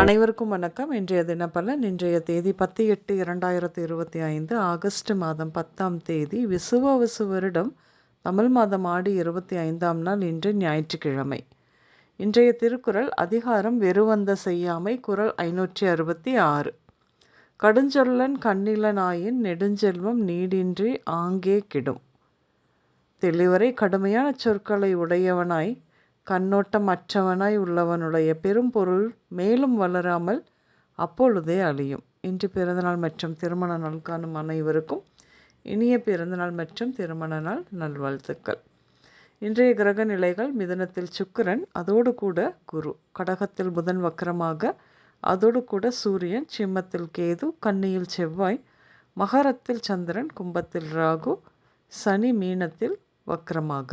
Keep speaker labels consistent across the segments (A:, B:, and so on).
A: அனைவருக்கும் வணக்கம். இன்றைய தினப்பலன் இன்றைய தேதி பத்து எட்டு இரண்டாயிரத்தி இருபத்தி ஐந்து ஆகஸ்ட் மாதம் பத்தாம் தேதி விசுவாவசு வருடம் தமிழ் மாதம் ஆடி இருபத்தி ஐந்தாம் நாள் இன்று ஞாயிற்றுக்கிழமை. இன்றைய திருக்குறள் அதிகாரம் வெறுவந்த செய்யாமை குரல் ஐநூற்றி அறுபத்தி ஆறு. கடுஞ்சொல்லன் கண்ணிலனாயின் நெடுஞ்செல்வம் நீடின்றி ஆங்கே கிடும். தெளிவரை கடுமையான சொற்களை உடையவனாய் கண்ணோட்டம் அற்றவனாய் உள்ளவனுடைய பெரும் பொருள் மேலும் வளராமல் அப்பொழுதே அழியும். இன்று பிறந்தநாள் மற்றும் திருமண நாள் காணும் அனைவருக்கும் இனிய பிறந்தநாள் மற்றும் திருமண நாள் நல்வாழ்த்துக்கள். இன்றைய கிரக நிலைகள் மிதனத்தில் சுக்கிரன் அதோடு கூட குரு. கடகத்தில் புதன் வக்கரமாக அதோடு கூட சூரியன் சிம்மத்தில் கேது கன்னியில் செவ்வாய் மகரத்தில் சந்திரன் கும்பத்தில் ராகு சனி மீனத்தில் வக்கரமாக.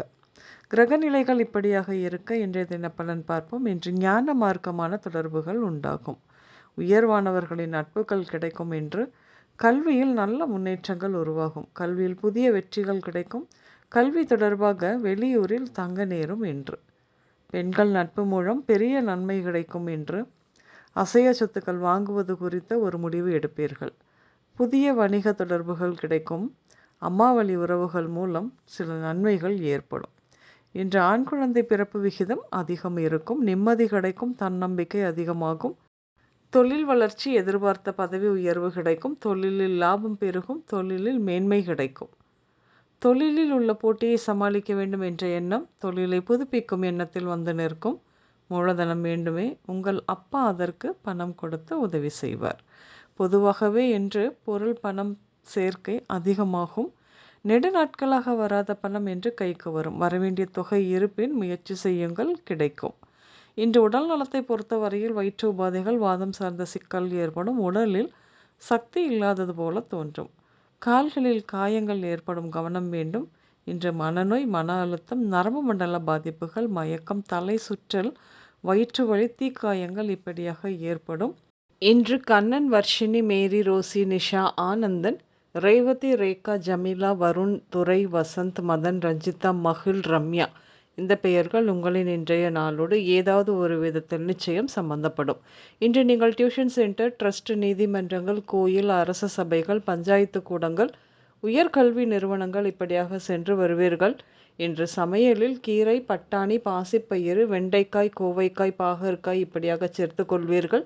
A: கிரகநிலைகள் இப்படியாக இருக்க இன்றைய தின பலன் பார்ப்போம். இன்று ஞான மார்க்கமான தொடர்புகள் உண்டாகும். உயர்வானவர்களின் நட்புகள் கிடைக்கும் என்று கல்வியில் நல்ல முன்னேற்றங்கள் உருவாகும். கல்வியில் புதிய வெற்றிகள் கிடைக்கும். கல்வி தொடர்பாக வெளியூரில் தங்க நேரும் என்று பெண்கள் நட்பு மூலம் பெரிய நன்மை கிடைக்கும் என்று அசைய சொத்துக்கள் வாங்குவது குறித்த ஒரு முடிவு எடுப்பீர்கள். புதிய வணிக தொடர்புகள் கிடைக்கும். அம்மாவளி உறவுகள் மூலம் சில நன்மைகள் ஏற்படும். இன்று ஆண் குழந்தை பிறப்பு விகிதம் அதிகம் இருக்கும். நிம்மதி கிடைக்கும் தன்னம்பிக்கை அதிகமாகும். தொழில் வளர்ச்சி எதிர்பார்த்த பதவி உயர்வு கிடைக்கும். தொழிலில் லாபம் பெருகும் தொழிலில் மேன்மை கிடைக்கும். தொழிலில் உள்ள போட்டியை சமாளிக்க வேண்டும் என்ற எண்ணம் தொழிலை புதுப்பிக்கும் எண்ணத்தில் வந்து நிற்கும். மூலதனம் வேண்டுமே உங்கள் அப்பா அதற்கு பணம் கொடுத்து உதவி செய்வார். பொதுவாகவே என்று பொருள் பணம் சேர்க்கை அதிகமாகும். நெடு நாட்களாக வராத பணம் என்று கைக்கு வரும். வரவேண்டிய தொகை இருப்பின் முயற்சி செய்யுங்கள் கிடைக்கும். இன்று உடல் நலத்தை பொறுத்தவரையில் வயிற்று உபாதைகள் வாதம் சார்ந்த சிக்கல் ஏற்படும். உடலில் சக்தி இல்லாதது போல தோன்றும். கால்களில் காயங்கள் ஏற்படும் கவனம் வேண்டும். இன்று மனநோய் மன அழுத்தம் நரம்பு மண்டல பாதிப்புகள் மயக்கம் தலை சுற்றல் வயிற்று வழி தீக்காயங்கள் இப்படியாக ஏற்படும். இன்று கண்ணன் வர்ஷினி மேரி ரோசி நிஷா ஆனந்தன் ரேவதி ரேகா ஜமீலா வருண் துரை வசந்த் மதன் ரஞ்சிதா மகிழ் ரம்யா. இந்த பெயர்கள் உங்களின் இன்றைய நாளோடு ஏதாவது ஒரு விதத்தில் நிச்சயம் சம்பந்தப்படும். இன்று நீங்கள் டியூஷன் சென்டர் ட்ரஸ்ட் நீதிமன்றங்கள் கோயில் அரச சபைகள் பஞ்சாயத்து கூடங்கள் உயர்கல்வி நிறுவனங்கள் இப்படியாக சென்று வருவீர்கள். இன்று சமையலில் கீரை பட்டாணி பாசிப்பயிறு வெண்டைக்காய் கோவைக்காய் பாகற்காய் இப்படியாக சேர்த்து கொள்வீர்கள்.